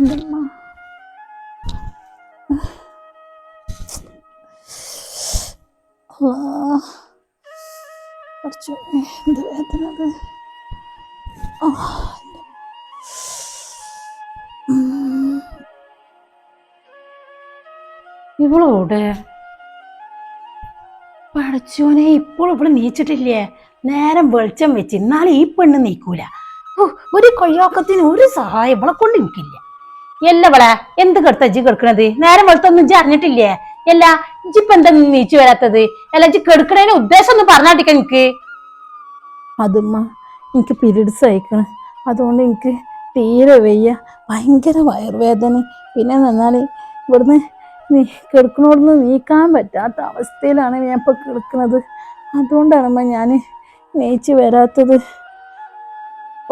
അല്ലാ. പടച്ചോനെ, എന്ത് വേദന അത്. ആ, ഇപ്പോൾ ഇവിടെ നീച്ചിട്ടില്ലേ? നേരം വെളിച്ചം വെച്ച് എന്നാലും ഈ പെണ്ണ് നീക്കൂല. ഒരു കൊയ്യോക്കത്തിന് ഒരു സഹായം ഇവളെ കൊണ്ട് എനിക്കില്ല. എല്ല ഇവളെ എന്ത് കെടുത്ത ഇജ്ജ് കെടുക്കണത്? നേരം വെളുത്തൊന്നും ഇജ്ജ് അറിഞ്ഞിട്ടില്ലേ? അല്ല ഇജ്ജിപ്പൊ എന്താ നീച്ചു വരാത്തത്? അല്ല ഇജ്ജ് കെടുക്കണേന്റെ ഉദ്ദേശം ഒന്ന് പറഞ്ഞാട്ടിക്ക എനിക്ക് അതുമ്മ എനിക്ക് പീരീഡ്സ് അയക്കണം അതുകൊണ്ട് എനിക്ക് തീരെ വയ്യ. ഭയങ്കര വയറുവേദന. പിന്നെ എന്നാൽ ഇവിടുന്ന് നീ കിടക്കണോടുന്ന് നീക്കാൻ പറ്റാത്ത അവസ്ഥയിലാണ് ഞാൻ ഇപ്പോൾ കിടക്കുന്നത് അതുകൊണ്ടാണമ്മ ഞാൻ നീച്ച് വരാത്തത്.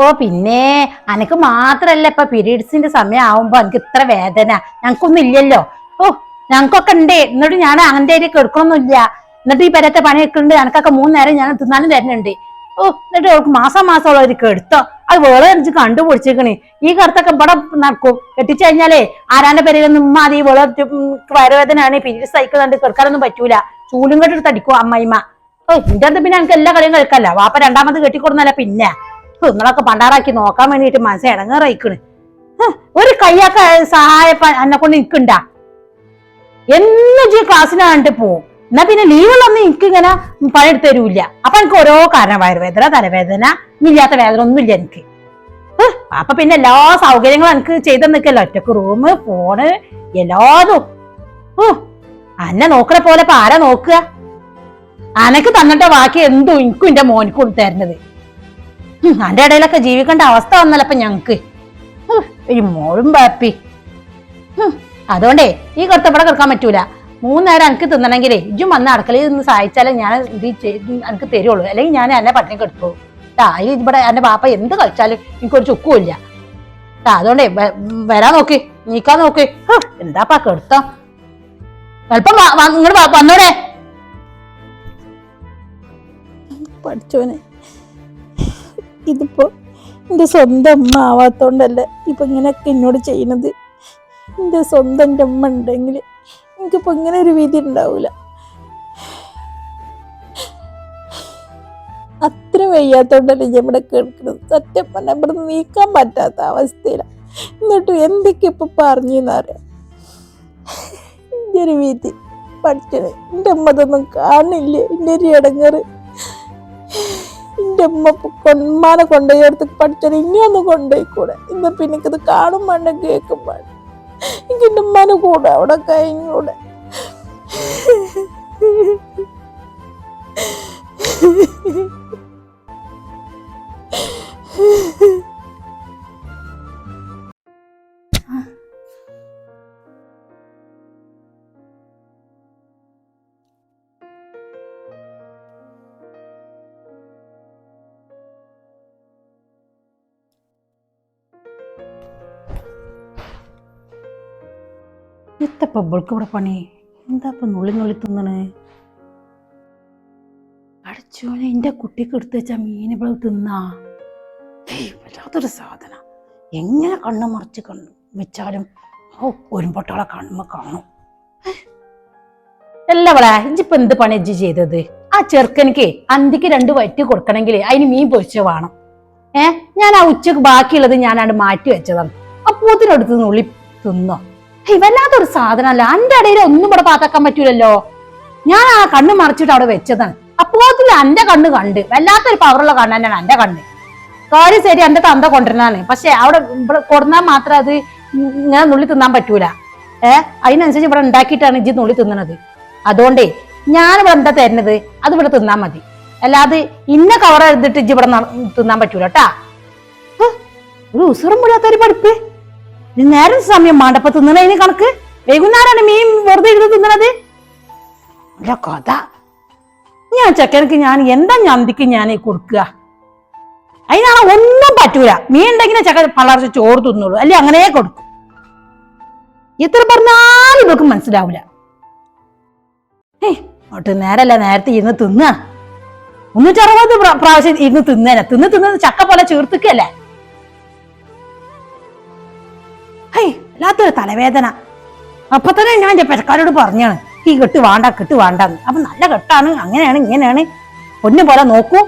ഓ പിന്നെ അനക്ക് മാത്രല്ല ഇപ്പൊ പീരീഡ്സിന്റെ സമയം ആവുമ്പോ എനിക്ക് ഇത്ര വേദന. ഞങ്ങൾക്കൊന്നും ഇല്ലല്ലോ. ഓ ഞങ്ങൾക്കൊക്കെ ഉണ്ട്. എന്നിട്ട് ഞാൻ അങ്ങനത്തെ അരി കിടക്കണമൊന്നുമില്ല എന്നിട്ട് ഈ പരത്തെ പണി എടുക്കുന്നുണ്ട്. എനക്കൊക്കെ മൂന്ന് നേരം ഞാൻ തിന്നാലും തരുന്നുണ്ട്. ഓ എന്നിട്ട് അവൾക്ക് മാസം മാസമുള്ള ഒരു കെടുത്തോ. അത് വേറെ എനിക്ക് കണ്ടുപിടിച്ചേക്കണേ ഈ കറുത്തൊക്കെ ഇവിടെ നടക്കും. കെട്ടിച്ചു കഴിഞ്ഞാലേ ആരാന്റെ പേരിലൊന്നും ഉമ്മ അത് ഈ വയറുവേദന വയറുവേദനയാണ്. പീരീഡ്സ് സൈക്കിൾ കണ്ട് കിടക്കാനൊന്നും പറ്റൂല. ചൂലും കെട്ടിട്ട് തടിക്കും അമ്മായിമ്മ. ഓ ഇന്റെ അടുത്ത് പിന്നെ എനിക്ക് എല്ലാ കളിയും കളിക്കല്ല വാപ്പ രണ്ടാമത് കെട്ടിക്കൊടുന്നല്ല പിന്നെ. നിങ്ങളൊക്കെ പണ്ടാറാക്കി നോക്കാൻ വേണ്ടിട്ട് മനസ്സ് ഇടങ്ങേറയിക്കണ്. ഹ്, ഒരു കയ്യാക്ക സഹായ എന്നെ കൊണ്ട് നിൽക്കണ്ട എന്നും ക്ലാസ്സിനാണ്ട് പോവും. എന്നാ പിന്നെ ലീവുള്ളൊന്നും എനിക്ക് ഇങ്ങനെ പണിയെടുത്ത് തരൂല്ല. അപ്പൊ എനിക്ക് ഓരോ കാരണം വയറുവേദന തലവേദന ഇല്ലാത്ത വേദന ഒന്നും ഇല്ല എനിക്ക്. അപ്പൊ പിന്നെ എല്ലാ സൗകര്യങ്ങളും എനിക്ക് ചെയ്ത് നിൽക്കല്ലോ ഒറ്റയ്ക്ക് റൂം ഫോണ് എല്ലാതും. ഓ അന്നെ നോക്കണ പോലെ ഇപ്പൊ ആരാ നോക്കുക? അനക്ക് തന്നിട്ട ബാക്കി എന്തും എനിക്കും എന്റെ മോനിക്കും തരുന്നത്. അന്റെ ഇടയിലൊക്കെ ജീവിക്കേണ്ട അവസ്ഥ വന്നല്ലപ്പ ഞങ്ങക്ക്. ഒരു മോളും ബാപ്പി. അതുകൊണ്ടേ ഈ കൊടുത്തപ്പടം കിടക്കാൻ പറ്റൂല. മൂന്നേരം എനിക്ക് തിന്നണമെങ്കിലേ ഇജും വന്ന് അടുക്കളയിൽ നിന്ന് സഹായിച്ചാലേ ഞാൻ ഇത് എനിക്ക് തരുള്ളൂ. അല്ലെങ്കിൽ ഞാൻ എന്നെ പട്ടിണി കെടുത്തു ട്ടാ ഈ ഇവിടെ എന്റെ പാപ്പ എന്ത് കളിച്ചാലും എനിക്കൊരു ചുക്കുമില്ല. ട്ടാ അതുകൊണ്ടേ വരാൻ നോക്കി. നീക്കാൻ നോക്കി. എന്താപ്പാ കെടുത്തോ? എളുപ്പം ഇങ്ങോട്ട് വന്നോടെ. പഠിച്ചോനെ. ഇതിപ്പോ എന്റെ സ്വന്തം അമ്മ ആവാത്തോണ്ടല്ല ഇപ്പം ഇങ്ങനെയൊക്കെ എന്നോട് ചെയ്യുന്നത് എന്റെ സ്വന്തം എന്റെ അമ്മ ഉണ്ടെങ്കിൽ എനിക്കിപ്പോൾ ഇങ്ങനെ ഒരു വിധി ഉണ്ടാവില്ല അത്ര വയ്യാത്തോണ്ടല്ലേ ഞാൻ ഇവിടെ കേൾക്കുന്നത്. സത്യം പറഞ്ഞാൽ ഇവിടെ നീക്കാൻ പറ്റാത്ത അവസ്ഥയിലാണ് എന്നിട്ട് എന്തൊക്കെ ഇപ്പം പറഞ്ഞു എന്നറിയാം എന്റെ ഒരു വിധി പഠിച്ചത്. എന്റെ അമ്മ അതൊന്നും കാണില്ലേ. എന്റെ ഒരു ഇടങ്ങറ് എന്റെ ഉമ്മ കൊന്മാനെ കൊണ്ടുപോയി എടുത്ത് പഠിച്ചത് ഇനിയൊന്ന് കൊണ്ടുപോയിക്കൂടെ? ഇന്ന് പിന്നെ എനിക്കത് കാണും വേണ്ട കേൾക്കും വേണ്ട. എനിക്ക് എന്റെ ഉമ്മാനെ കൂടെ അവിടെ കഴിഞ്ഞൂടെ. എത്തപ്പ ഇവൾക്ക് ഇവിടെ പണി? എന്താ ഇപ്പൊ നുള്ളി നുള്ളി തിന്നണ്? അടച്ചോനെ എന്റെ കുട്ടിക്ക് എടുത്ത് വെച്ച മീൻ ഇവിടെ തിന്നാ? വല്ലാത്തൊരു സാധന. എങ്ങനെ കണ്ണ് മറിച്ച് കണ്ണു വെച്ചാലും ഓ ഒരുമ്പൊട്ടാളെ കാണും. കാണും അല്ലവളെ ഇജിപ്പൊ എന്ത് പണി ഇജ്ജ് ചെയ്തത്? ആ ചെറുക്കനിക്ക് അന്തിക്ക് രണ്ട് വറ്റി കൊടുക്കണമെങ്കിൽ അതിന് മീൻ പൊരിച്ച വേണം. ഏ? ഞാൻ ആ ഉച്ചയ്ക്ക് ബാക്കിയുള്ളത് ഞാനാണ് മാറ്റി വെച്ചതാണ്. അപ്പോത്തിനടുത്ത് നുള്ളി തിന്നോ? വല്ലാത്തൊരു സാധനമല്ല? എന്റെ ഇടയിൽ ഒന്നും ഇവിടെ പാത്താക്കാൻ പറ്റൂലല്ലോ. ഞാൻ ആ കണ്ണ് മറിച്ചിട്ട് അവിടെ വെച്ചതാണ്. അപ്പോത്തിൽ എന്റെ കണ്ണ് കണ്ട്. വല്ലാത്തൊരു പവറുള്ള കണ്ണ് തന്നെയാണ് എന്റെ കണ്ണ്. കാര്യം ശരി എന്റെ തന്ത കൊണ്ടുവരുന്നതാണ്. പക്ഷെ അവിടെ ഇവിടെ കൊടുന്നാൽ മാത്രം അത് ഇങ്ങനെ നുള്ളി തിന്നാൻ പറ്റൂല. ഏഹ് അതിനനുസരിച്ച് ഇവിടെ ഉണ്ടാക്കിയിട്ടാണ് ഇജ്ജി നുള്ളി തിന്നണത്. അതുകൊണ്ടേ ഞാനിവിടെ എന്താ തരുന്നത്? അത് ഇവിടെ തിന്നാൻ മതി. അല്ലാതെ ഇന്ന കവർ എടുത്തിട്ട് ഇജ്ജ് ഇവിടെ തിന്നാൻ പറ്റൂല കേട്ടാ. ഒരു ഉസുറും മുഴാത്തൊരു പഠിപ്പ്. നേരം സമയം മണ്ടപ്പ തിന്നണ ഇനി കണക്ക്? വൈകുന്നേരമാണ് മീൻ വെറുതെ ഇരുന്ന് തിന്നണത്? അല്ല കഥ. ഞാൻ ചെക്കനക്ക് ഞാൻ എന്താ ഞന്തിക്ക് ഞാൻ കൊടുക്കുക? അതിനാണ് ഒന്നും പറ്റൂല. മീൻ ഉണ്ടെങ്കിൽ ചെക്കൻ പളർച്ച ചോറ് തിന്നുള്ളൂ. അല്ലെ അങ്ങനെ കൊടുക്കും. എത്ര പറഞ്ഞാലും ഇവർക്ക് മനസ്സിലാവില്ല ഏയ് ഒട്ട് നേരല്ല നേരത്തെ ഇരുന്ന് തിന്നുക മുന്നൂറ്ററുപത് പ്രാ- പ്രാവശ്യം ഇരുന്ന് തിന്നേനെ. തിന്ന് തിന്ന് ചക്ക പോലെ ചേർത്തിക്കല്ലേ? വല്ലാത്തൊരു തലവേദന. അപ്പൊ തന്നെ ഞാൻ എന്റെ പെരക്കാരോട് പറഞ്ഞാണ് ഈ കെട്ട് വേണ്ട കെട്ട് വേണ്ടെന്ന് അപ്പൊ നല്ല കെട്ടാണ് അങ്ങനെയാണ് ഇങ്ങനെയാണ്. പൊന്നു പോലെ നോക്കൂ.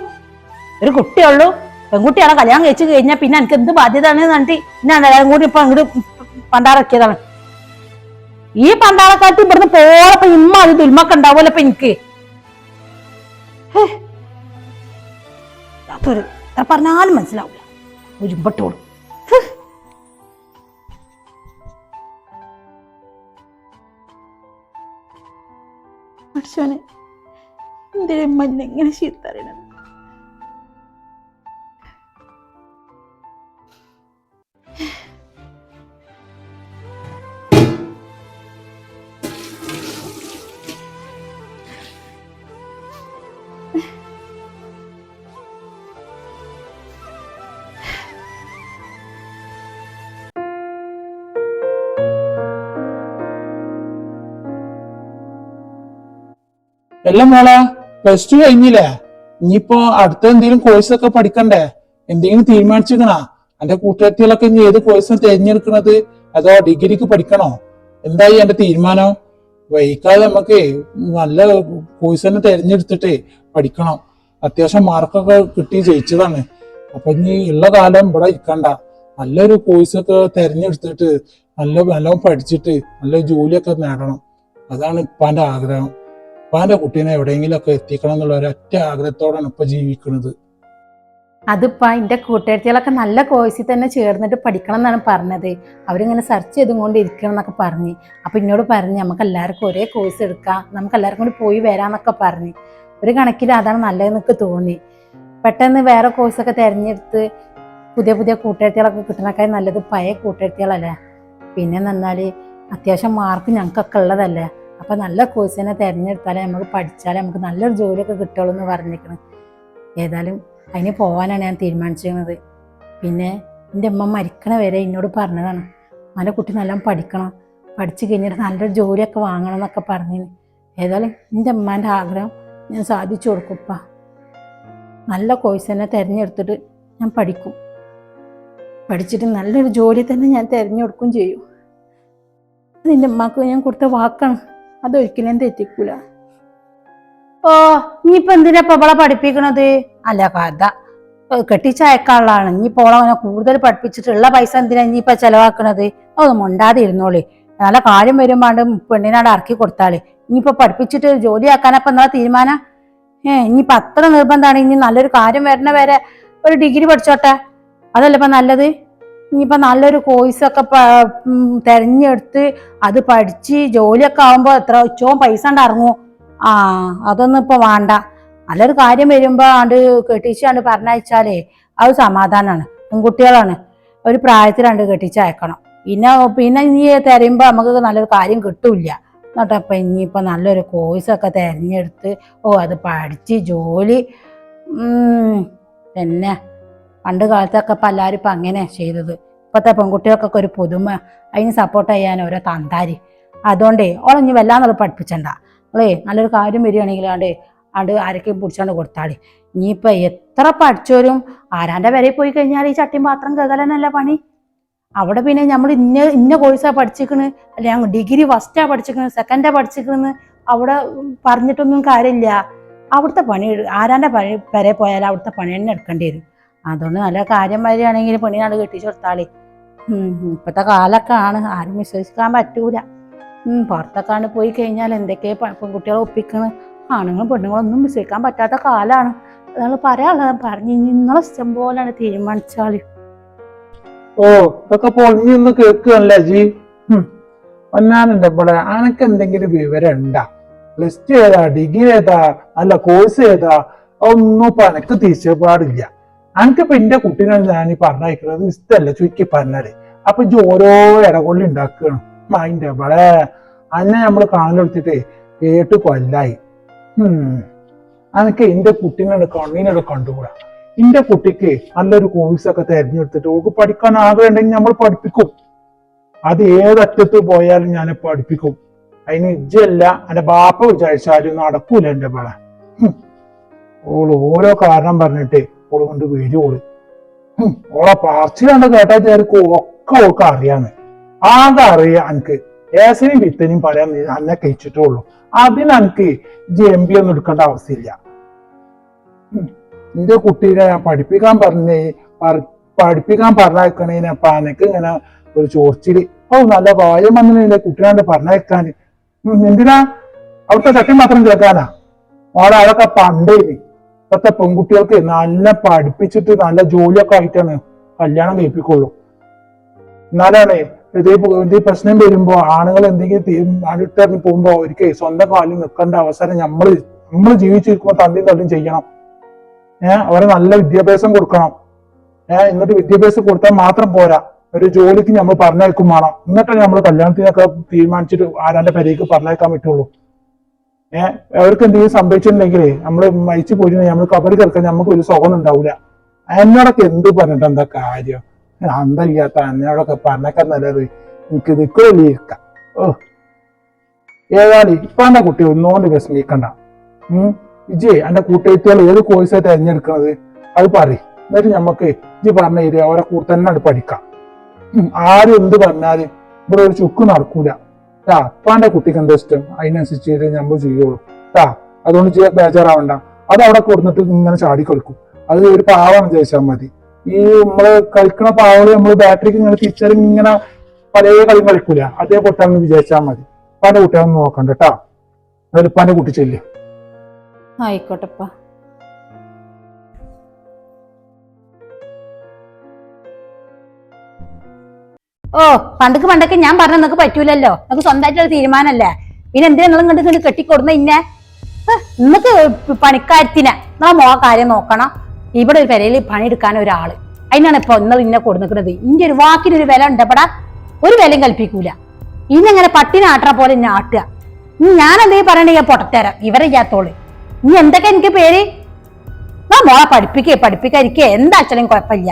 ഒരു കുട്ടിയുള്ളൂ പെൺകുട്ടിയാളെ കല്യാണം കഴിച്ചു കഴിഞ്ഞാൽ പിന്നെ എനിക്ക് എന്ത് ബാധ്യതയാണ് കണ്ടി ഞാൻ എല്ലാവരും കൂടി ഇപ്പൊ അങ്ങോട്ട് പണ്ടാറക്കിയതാണ്. ഈ പണ്ടാറക്കാട്ട് ഇവിടുന്ന് പോലപ്പോ ഇമ്മ അത് ദുൽമക്ക ഉണ്ടാവുമല്ലോ ഇപ്പൊ എനിക്ക്. അതൊരു പറഞ്ഞാലും മനസ്സിലാവില്ല. പഠിച്ചോനെ എന്റെ മഞ്ഞ എങ്ങനെ ചീത്തറിയണത് എല്ലാം മോളെ പ്ലസ് ടു കഴിഞ്ഞില്ലേ? ഇനിയിപ്പോ അടുത്ത എന്തെങ്കിലും കോഴ്സ് ഒക്കെ പഠിക്കണ്ടേ? എന്തെങ്കിലും തീരുമാനിച്ചിരിക്കണാ? എന്റെ കൂട്ടുകാരികളൊക്കെ ഇനി ഏത് കോഴ്സാണ് തിരഞ്ഞെടുക്കണത്? അതോ ഡിഗ്രിക്ക് പഠിക്കണോ? എന്തായി എന്റെ തീരുമാനം? വൈകാതെ നമുക്ക് നല്ല കോഴ്സ് തന്നെ തിരഞ്ഞെടുത്തിട്ട് പഠിക്കണം. അത്യാവശ്യം മാർക്കൊക്കെ കിട്ടി ജയിച്ചതാണ്. അപ്പൊ ഇനി ഉള്ള കാലം ഇവിടെ ഇരിക്കണ്ട. നല്ലൊരു കോഴ്സ് ഒക്കെ തിരഞ്ഞെടുത്തിട്ട് നല്ല നല്ലോണം പഠിച്ചിട്ട് നല്ല ജോലിയൊക്കെ നേടണം. അതാണ് ഇപ്പാന്റെ ആഗ്രഹം. ഉപ്പാന്റെ കുട്ടീനെ എവിടെയെങ്കിലും ഒക്കെ എത്തിക്കണം എന്നുള്ള ഒരൊറ്റ ആഗ്രഹത്തോടാണ് ഇപ്പൊ ജീവിക്കുന്നത്. അതിപ്പോ എന്റെ കൂട്ടുകാരികളൊക്കെ നല്ല കോഴ്സിൽ തന്നെ ചേർന്നിട്ട് പഠിക്കണം എന്നാണ് പറഞ്ഞത്. അവരിങ്ങനെ സെർച്ച് ചെയ്തുകൊണ്ട് ഇരിക്കണം എന്നൊക്കെ പറഞ്ഞു. അപ്പൊ എന്നോട് പറഞ്ഞ് നമുക്ക് എല്ലാവർക്കും ഒരേ കോഴ്സ് എടുക്കാം. നമുക്ക് എല്ലാവർക്കും കൂടി പോയി വരാന്നൊക്കെ പറഞ്ഞു. ഒരു കണക്കിൽ അതാണ് നല്ലതെന്നൊക്കെ തോന്നി. പെട്ടെന്ന് വേറെ കോഴ്സൊക്കെ തിരഞ്ഞെടുത്ത് പുതിയ പുതിയ കൂട്ടുകാരികളൊക്കെ കിട്ടണക്കായി നല്ലത് പഴയ കൂട്ടുകാരികളല്ലേ? പിന്നെ നന്നാൽ അത്യാവശ്യം മാർക്ക് ഞങ്ങൾക്കൊക്കെ ഉള്ളതല്ലേ? അപ്പൊ നല്ല കോഴ്സ് തന്നെ തിരഞ്ഞെടുത്താലേ നമുക്ക് പഠിച്ചാലേ നമുക്ക് നല്ലൊരു ജോലിയൊക്കെ കിട്ടുള്ളൂ എന്ന് പറഞ്ഞിരിക്കണം. ഏതായാലും അതിന് പോകാനാണ് ഞാൻ തീരുമാനിച്ചിരുന്നത് പിന്നെ എന്റെ അമ്മ മരിക്കണ വരെ എന്നോട് പറഞ്ഞതാണ് എന്റെ കുട്ടി നല്ല പഠിക്കണം. പഠിച്ചു കഴിഞ്ഞിട്ട് നല്ലൊരു ജോലിയൊക്കെ വാങ്ങണം എന്നൊക്കെ പറഞ്ഞു ഏതായാലും എന്റെ അമ്മാന്റെ ആഗ്രഹം ഞാൻ സാധിച്ചു കൊടുക്കുപ്പ നല്ല കോഴ്സ് തന്നെ തിരഞ്ഞെടുത്തിട്ട് ഞാൻ പഠിക്കും. പഠിച്ചിട്ട് നല്ലൊരു ജോലി തന്നെ ഞാൻ തിരഞ്ഞെടുക്കും ചെയ്യും. നിന്റെ അമ്മയ്ക്ക് ഞാൻ കൊടുത്ത വാക്കാണ്. അതൊരിക്കലും തെറ്റിക്കൂല. ഓ ഇനിയിപ്പോ എന്തിനാ ഇപ്പൊ അവളെ പഠിപ്പിക്കണത്? അല്ല കഥ. കെട്ടിച്ചയക്കാനുള്ളതാണ് ഇനിയിപ്പോ അവനെ കൂടുതൽ പഠിപ്പിച്ചിട്ടുള്ള പൈസ എന്തിനാ ഇനിയിപ്പോ ചെലവാക്കണത്? അതൊന്നും മുണ്ടാതെ ഇരുന്നോളി. നല്ല കാര്യം വരുമ്പാണ്ട് പെണ്ണിനാട് ഇറക്കി കൊടുത്താളി. ഇനിയിപ്പോ പഠിപ്പിച്ചിട്ട് ജോലിയാക്കാനപ്പോ എന്നാ തീരുമാനം? ഏഹ് ഇനിയിപ്പോ അത്ര നിർബന്ധമാണ് ഇനി നല്ലൊരു കാര്യം വരണ വരെ ഒരു ഡിഗ്രി പഠിച്ചോട്ടെ? അതല്ലേ നല്ലത്? ഇനിയിപ്പോ നല്ലൊരു കോഴ്സൊക്കെ തിരഞ്ഞെടുത്ത് അത് പഠിച്ച് ജോലിയൊക്കെ ആകുമ്പോൾ എത്ര ഉച്ചവും പൈസ ഉണ്ട് ഇറങ്ങും ആ അതൊന്നും ഇപ്പോൾ വേണ്ട. നല്ലൊരു കാര്യം വരുമ്പോൾ ആണ്ട് കെട്ടിച്ചാണ്ട് പറഞ്ഞയച്ചാലേ അത് സമാധാനമാണ് പെൺകുട്ടികളാണ്. ഒരു പ്രായത്തിലാണ്ട് കെട്ടിച്ചയക്കണം പിന്നെ പിന്നെ ഇനി തിരയുമ്പോൾ നമുക്ക് നല്ലൊരു കാര്യം കിട്ടൂല എന്നിട്ട് അപ്പം ഇനിയിപ്പോൾ നല്ലൊരു കോഴ്സൊക്കെ തിരഞ്ഞെടുത്ത് ഓ അത് പഠിച്ച് ജോലി പിന്നെ പണ്ട് കാലത്തൊക്കെ ഇപ്പം എല്ലാവരും ഇപ്പം അങ്ങനെ ചെയ്തത്. ഇപ്പോഴത്തെ പെൺകുട്ടികൾക്കൊക്കെ ഒരു പുതുമ അതിന് സപ്പോർട്ട് ചെയ്യാൻ ഓരോ തന്താരി. അതുകൊണ്ടേ ഓളഞ്ഞി വല്ലാന്നുള്ള പഠിപ്പിച്ചണ്ട. ഓളേ നല്ലൊരു കാര്യം വരികയാണെങ്കിൽ ആണ്ട് ആണ്ട് ആരൊക്കെയും പിടിച്ചോണ്ട് കൊടുത്താളി. ഇനിയിപ്പോൾ എത്ര പഠിച്ചവരും ആരാന്റെ വരെ പോയി കഴിഞ്ഞാൽ ഈ ചട്ടിയും പാത്രം കകലനല്ല പണി. അവിടെ പിന്നെ നമ്മൾ ഇന്ന ഇന്ന കോഴ്സാണ് പഠിച്ചിക്കണ് അല്ലെ ഞങ്ങൾ ഡിഗ്രി ഫസ്റ്റാ പഠിച്ചിക്കണ് സെക്കൻഡാ പഠിച്ചിക്കണെന്ന് അവിടെ പറഞ്ഞിട്ടൊന്നും കാര്യമില്ല. അവിടുത്തെ പണി ആരാന്റെ പണി വരെ പോയാൽ അവിടുത്തെ പണി തന്നെ എടുക്കേണ്ടി വരും. അതുകൊണ്ട് നല്ല കാര്യം വരികയാണെങ്കിൽ പെണ്ണിനാട് കെട്ടിച്ചു കൊടുത്താളി ഇപ്പോഴത്തെ കാലൊക്കെ ആണ്. ആരും വിശ്വസിക്കാൻ പറ്റൂല. ഉം, പുറത്തൊക്കെ പോയി കഴിഞ്ഞാൽ എന്തൊക്കെ പെൺകുട്ടികളെ ഒപ്പിക്കണ്? ആണുങ്ങളും പെണ്ണുങ്ങളും ഒന്നും വിശ്വസിക്കാൻ പറ്റാത്ത കാലാണ്. അതാണ് പറയാനുള്ളത്. പറഞ്ഞു നിങ്ങളെ ഇഷ്ടം പോലെയാണ് തീരുമാനിച്ചാൽ. ഓ അനക്ക് എന്തെങ്കിലും വിവരം പ്ലസ് ടു ഏതാ? ഡിഗ്രി ഏതാ? അല്ല കോഴ്സ് ഏതാ? ഒന്നും ഇപ്പൊ എനക്ക് തിരിച്ചപാടില്ല അനക്കിപ്പോ എന്റെ കുട്ടീനാണ് ഞാൻ ഈ പറഞ്ഞയക്കുന്നത് ഇഷ്ടല്ല ചുരുക്കി പറഞ്ഞാൽ. അപ്പൊ ഇജ്ജ് ഓരോ ഇടകൊള്ളി ഉണ്ടാക്കണം മൈൻഡ് അവളെ. അന്നെ നമ്മൾ കാണലെടുത്തിട്ട് കേട്ട് കൊല്ലായി. അനക്ക് എന്റെ കുട്ടീനെ കണ്ണീനോട് കണ്ടുകൂടാ. എന്റെ കുട്ടിക്ക് നല്ലൊരു കോഴ്സ് ഒക്കെ തെരഞ്ഞെടുത്തിട്ട് ഓക്ക് പഠിക്കാൻ ആഗ്രഹം ഉണ്ടെങ്കിൽ നമ്മൾ പഠിപ്പിക്കും. അത് ഏതറ്റത്ത് പോയാലും ഞാൻ പഠിപ്പിക്കും. അതിന് ഇജ്ജല്ല എന്റെ ബാപ്പ വിചാരിച്ചാലും നടക്കൂല എന്റെ പള ഓൾ ഓരോ കാരണം പറഞ്ഞിട്ട് ഓൾ കൊണ്ട് ഹും, ഓളെ പാർച്ചിലാണ്ട് കേട്ടാ ചേർക്ക് ഒക്കെ ഓൾക്ക് അറിയാന്ന്. ആകെ അറിയാം എനിക്ക് ഏസനെയും വിത്തനെയും പറയാൻ അന്നെ കഴിച്ചിട്ടുള്ളൂ. അതിന് എനിക്ക് ജി എം ബി ഒന്നും എടുക്കേണ്ട ആവശ്യമില്ല. എന്റെ കുട്ടീനെ ഞാൻ പഠിപ്പിക്കാൻ പറഞ്ഞേ പഠിപ്പിക്കാൻ പറഞ്ഞയക്കണേനപ്പ എനിക്ക് ഇങ്ങനെ ഒരു ചോർച്ചിൽ. ഓ നല്ല വായം വന്നില്ല കുട്ടീനെ പറഞ്ഞേക്കാന് ഉം, എന്തിനാ? അവിടുത്തെ ചട്ടി മാത്രം കേൾക്കാനാ? ഓളെ അതൊക്കെ പണ്ടേ ഇപ്പത്തെ പെൺകുട്ടികൾക്ക് നല്ല പഠിപ്പിച്ചിട്ട് നല്ല ജോലിയൊക്കെ ആയിട്ടാണ് കല്യാണം കഴിപ്പിക്കുള്ളൂ. എന്നാലാണ് ഇതേ പ്രശ്നം വരുമ്പോ ആണുങ്ങൾ എന്തെങ്കിലും അടുത്തിറങ്ങി പോകുമ്പോ ഒരിക്കൽ സ്വന്തം കാലിൽ നിൽക്കേണ്ട അവസരം നമ്മൾ നമ്മൾ ജീവിച്ചിരിക്കുമ്പോൾ തന്നെയും തള്ളിയും ചെയ്യണം. ഏഹ് അവരെ നല്ല വിദ്യാഭ്യാസം കൊടുക്കണം. ഏഹ് എന്നിട്ട് വിദ്യാഭ്യാസം കൊടുത്താൽ മാത്രം പോരാ. ഒരു ജോലിക്ക് നമ്മൾ പറഞ്ഞേക്കും വേണം. എന്നിട്ടാണ് നമ്മൾ കല്യാണത്തിനൊക്കെ തീരുമാനിച്ചിട്ട് ആരാന്റെ പെരേക്ക് പറഞ്ഞേക്കാൻ പറ്റുള്ളൂ. ഏഹ് അവർക്ക് എന്തെങ്കിലും സംഭവിച്ചിട്ടുണ്ടെങ്കിൽ നമ്മൾ മരിച്ചു പോയിട്ടുണ്ടെങ്കിൽ നമ്മൾ കബറി കിടക്കാൻ നമുക്ക് ഒരു സുഖം ഉണ്ടാവില്ല എന്നോടൊക്കെ എന്ത് പറഞ്ഞിട്ട് എന്താ കാര്യം? അന്തല്ലാത്ത എന്നോടൊക്കെ പറഞ്ഞൊക്കെ നല്ലത്. എനിക്ക് നിൽക്കില്ല ഇരിക്കാം ഓ. ഏതായാലും ഇപ്പാന്റെ കുട്ടി ഒന്നുകൊണ്ട് വിഷമിക്കണ്ട. ഉം. ഇജേ എന്റെ കൂട്ടുകാരികൾ ഏത് കോഴ്സാണ് തിരഞ്ഞെടുക്കുന്നത് അത് പറയും. എന്നിട്ട് നമുക്ക് ഇജ് പറഞ്ഞ ഏരിയ അവരെ കൂടെ തന്നെ പഠിക്കാം. ആരും എന്ത് പറഞ്ഞാലും ഇവിടെ ഒരു ചുക്ക് നടക്കൂല. ട്ടാ അപ്പാന്റെ കുട്ടിക്ക് എന്താ ഇഷ്ടം? അതിനനുസരിച്ച് നമ്മൾ ചെയ്യുള്ളൂ. ട്ടാ അതുകൊണ്ട് ബേജാറാവണ്ട. അത് അവിടെ കൊടുത്തിട്ട് ഇങ്ങനെ ചാടി കളിക്കും. അത് ഒരു പാവാണ് ചോദിച്ചാൽ മതി. ഈ നമ്മൾ കളിക്കുന്ന പാവകൾ നമ്മൾ ബാറ്ററിക്ക് ഇങ്ങനെ തിരിച്ചാൽ ഇങ്ങനെ പല കളിയും കളിക്കൂല. അതേ പൊട്ടാന്ന് വിചാരിച്ചാൽ മതി. ഉപ്പാന്റെ കുട്ടിയൊന്നും നോക്കണ്ട കേട്ടാ ഉപ്പാന്റെ കുട്ടി ചെല്ലു. ആയിക്കോട്ടെപ്പ ഓ പണ്ടക്ക് പണ്ടൊക്കെ ഞാൻ പറഞ്ഞ നിങ്ങൾക്ക് പറ്റൂലല്ലോ. നമുക്ക് സ്വന്തമായിട്ടുള്ള തീരുമാനമല്ലേ? പിന്നെ എന്തിനാ നിങ്ങൾ ഇങ്ങോട്ട് ഇങ്ങോട്ട് കെട്ടിക്കൊടുന്ന ഇന്നെ? നിനക്ക് പണിക്കാരത്തിനെ നമ്മളെ മോ കാര്യം നോക്കണം. ഇവിടെ ഒരു പെരയിൽ പണിയെടുക്കാൻ ഒരാൾ. അതിനാണ് ഇപ്പൊ ഇന്നത് ഇന്നെ കൊടുക്കുന്നത് ഇന്റെ ഒരു വാക്കിനൊരു വില ഉണ്ടപ്പെടാ ഒരു വിലയും കൽപ്പിക്കൂല. ഇന്നെങ്ങനെ പട്ടിനെ ആട്ടണ പോലെ എന്നെ ആട്ടുക. ഇനി ഞാൻ എന്തെങ്കിലും പറയണേ ഞാൻ പൊട്ടത്തരാം. ഇവരെ ചെയ്യാത്തോൾ ഇനി എന്തൊക്കെ എനിക്ക് പേര്? നാ മോളെ പഠിപ്പിക്കേ പഠിപ്പിക്കാതിരിക്കേ. എന്താച്ചാലും കുഴപ്പമില്ല.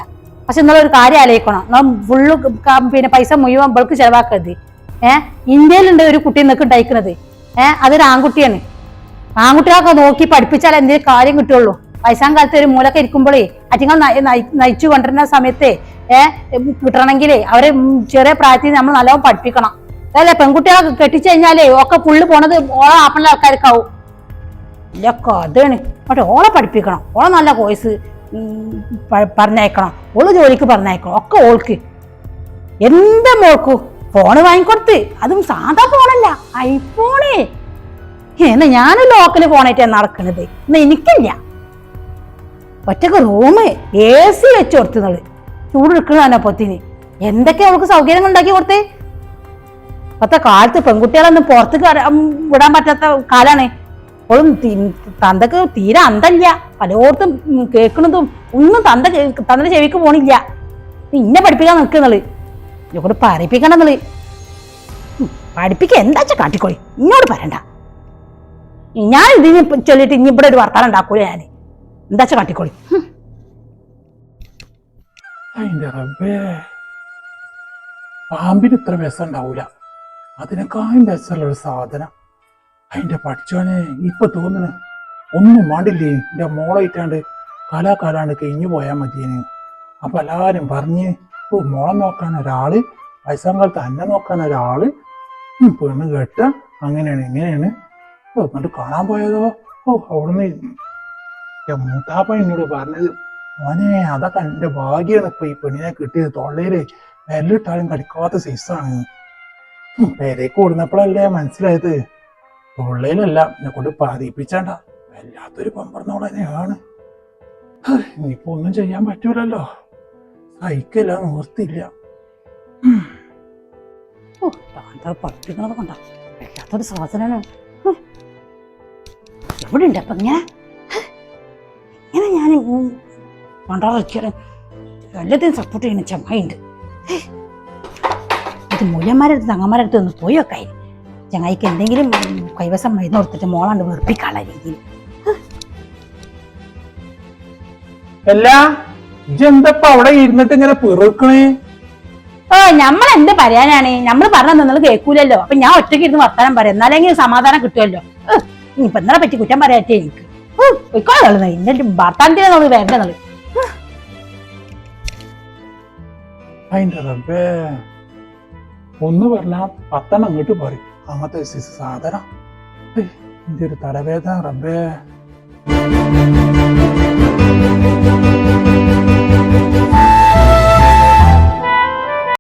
പക്ഷെ നിങ്ങൾ ഒരു കാര്യം ആലോചിക്കണം. നിങ്ങൾ ഫുള്ള് പിന്നെ പൈസ മുഴുവൻ ബൾക്ക് ചെലവാക്കരുത്. ഏഹ് ഇന്ത്യയിലുണ്ട് ഒരു കുട്ടി നിങ്ങൾക്ക് ഉണ്ടായിക്കുന്നത് ഏഹ് അതൊരു ആൺകുട്ടിയാണ്. ആൺകുട്ടികളൊക്കെ നോക്കി പഠിപ്പിച്ചാൽ എന്തെങ്കിലും കാര്യം കിട്ടുള്ളൂ. വയസ്സാം കാലത്ത് ഒരു മൂലൊക്കെ ഇരിക്കുമ്പോഴേ അറ്റിങ്ങൾ നയിച്ചു കൊണ്ടിരുന്ന സമയത്ത് ഏഹ് കിട്ടണമെങ്കിലേ അവരെ ചെറിയ പ്രായത്തിൽ നമ്മൾ നല്ലോണം പഠിപ്പിക്കണം. അതല്ലേ പെൺകുട്ടികളൊക്കെ കെട്ടിച്ചു കഴിഞ്ഞാലേ ഒക്കെ പുള്ളി പോണത് ഓളെ ആപ്പണ ആൾക്കാർക്കാവും. ഇല്ല കഥയാണ് പക്ഷെ ഓളെ പഠിപ്പിക്കണം. ഓളെ നല്ല കോഴ്സ് പറഞ്ഞയക്കണം. ഓൾ ജോലിക്ക് പറഞ്ഞയക്കണം. ഒക്കെ ഓൾക്ക്. എന്താ മോൾക്കു? ഫോണ് വാങ്ങിക്കൊടുത്ത്. അതും സാധാ ഫോണല്ല ഐഫോണേ എന്നാ ഞാൻ ലോക്കൽ ഫോണായിട്ടാ നടക്കണത്. എന്നാ എനിക്കില്ല. ഒറ്റയ്ക്ക് റൂമ് എ സി വെച്ച് കൊടുത്തുന്നത് ചൂടെടുക്കണ പൊത്തിന്. എന്തൊക്കെ അവൾക്ക് സൗകര്യങ്ങൾ ഉണ്ടാക്കി കൊടുത്തേ? ഇപ്പത്തെ കാലത്ത് പെൺകുട്ടികളൊന്നും പുറത്ത് വിടാൻ പറ്റാത്ത കാലാണ്. ഇപ്പോഴും തന്തക്ക് തീരെ അന്തല്ല. പലയിടത്തും കേൾക്കുന്നതും ഒന്നും തന്ത കേ- ചെവിക്ക് പോണില്ല. ഇന്നെ പഠിപ്പിക്കാൻ നിൽക്കുന്നുള്ളു ഇങ്ങോട്ട് പറയിപ്പിക്കണമെന്നുള്ളു പഠിപ്പിക്ക എന്താ വെച്ചാ കാട്ടിക്കോളി. ഇന്നോട് പറയണ്ട. ഞാൻ ഇതിന് ചൊല്ലിട്ട് ഇനി ഇവിടെ ഒരു വർത്താനം ഉണ്ടാക്കൂല ഞാൻ എന്താ വെച്ചാ കാട്ടിക്കോളി. പാമ്പിന് ഇത്ര വിഷം ഉണ്ടാവൂല. അതിനേക്കാളും വിഷമുള്ള ഒരു സാധനം. അതിന്റെ പഠിച്ചോനെ ഇപ്പൊ തോന്നണ് ഒന്നും മാണ്ടില്ലേ? എന്റെ മോളായിട്ടാണ്ട് കാലാകാലാണ്ട് കഴിഞ്ഞു പോയാൽ മതിയേന്. അപ്പൊ എല്ലാവരും പറഞ്ഞ് ഇപ്പോൾ മോളെ നോക്കാൻ ഒരാൾ വയസ്സാം കാലത്ത് അന്നെ നോക്കാൻ ഒരാൾ ഉം, പെണ്ണ് കേട്ട അങ്ങനെയാണ് ഇങ്ങനെയാണ്. ഓ എന്നിട്ട് കാണാൻ പോയതോ? ഓ അവിടുന്ന് മൂത്താപ്പ എന്നോട് പറഞ്ഞത് മോനെ അതൊക്കെ എന്റെ ഭാഗ്യമാണ് ഇപ്പൊ ഈ പെണ്ണിനെ കിട്ടിയത്. തൊള്ളയിൽ വെല്ലിട്ടാലും കടിക്കാത്ത സൈസാണ് പേരേക്ക് ഓടുന്നപ്പോഴല്ലേ മനസ്സിലായത്? തൊള്ളയിലല്ല എന്നെ കൊണ്ട് പാതിപ്പിച്ചാണ്ട വല്ലാത്തൊരു പമ്പർന്നോളനെയാണ് ഇനിയിപ്പോ ഒന്നും ചെയ്യാൻ പറ്റൂലല്ലോ. സഹിക്കില്ല നിർത്തില്ല ഓ കൊണ്ടാ. വല്ലാത്തൊരു സാധനമാണ്. എവിടെ ഉണ്ട് അപ്പൊ ഇങ്ങനെ. ഇങ്ങനെ ഞാൻ പണ്ടാറിക്കാൻ എല്ലാത്തിനും സപ്പോർട്ട് ചെയ്യണ ചമ്മയുണ്ട്. ഇത് മൂല്യന്മാരെടുത്ത് തങ്ങന്മാരെടുത്ത് ഒന്ന് പോയി വെക്കായി ചങ്ങായിക്ക് എന്തെങ്കിലും കൈവശം മരുന്ന് കൊടുത്തിട്ട് മോളാണ്ട് വെറുപ്പിക്കാനുള്ള രീതിയിൽ. അല്ല ഇജെന്തപ്പ അവിടെ ഇരുന്നിട്ട് ഇങ്ങനെ പിറുക്കണേ? ഓ നമ്മൾ എന്ത് പറയാനാണ്? നമ്മൾ പറഞ്ഞ നിങ്ങൾ കേൾക്കൂലല്ലോ. അപ്പൊ ഞാൻ ഒറ്റയ്ക്ക് ഇരുന്ന് വർത്താനം പറയാം. എന്നാലെങ്കിലും സമാധാനം കിട്ടുമല്ലോ ഇപ്പൊ ഇനിയിപ്പൊ എന്നാ പറ്റി കുറ്റം പറയാറ്റേ എനിക്ക്. പൊയ്ക്കോളുന്നത് ഇന്നെ ഭർത്താനത്തിനെ നമ്മൾ വരേണ്ടത് അതിന്റെ റബ്ബേ. ഒന്ന് പറഞ്ഞാ പത്തെണ്ണം അങ്ങോട്ട് പറയും. അങ്ങനത്തെ സാധനം. എന്റെ ഒരു തലവേദന റബ്ബേ.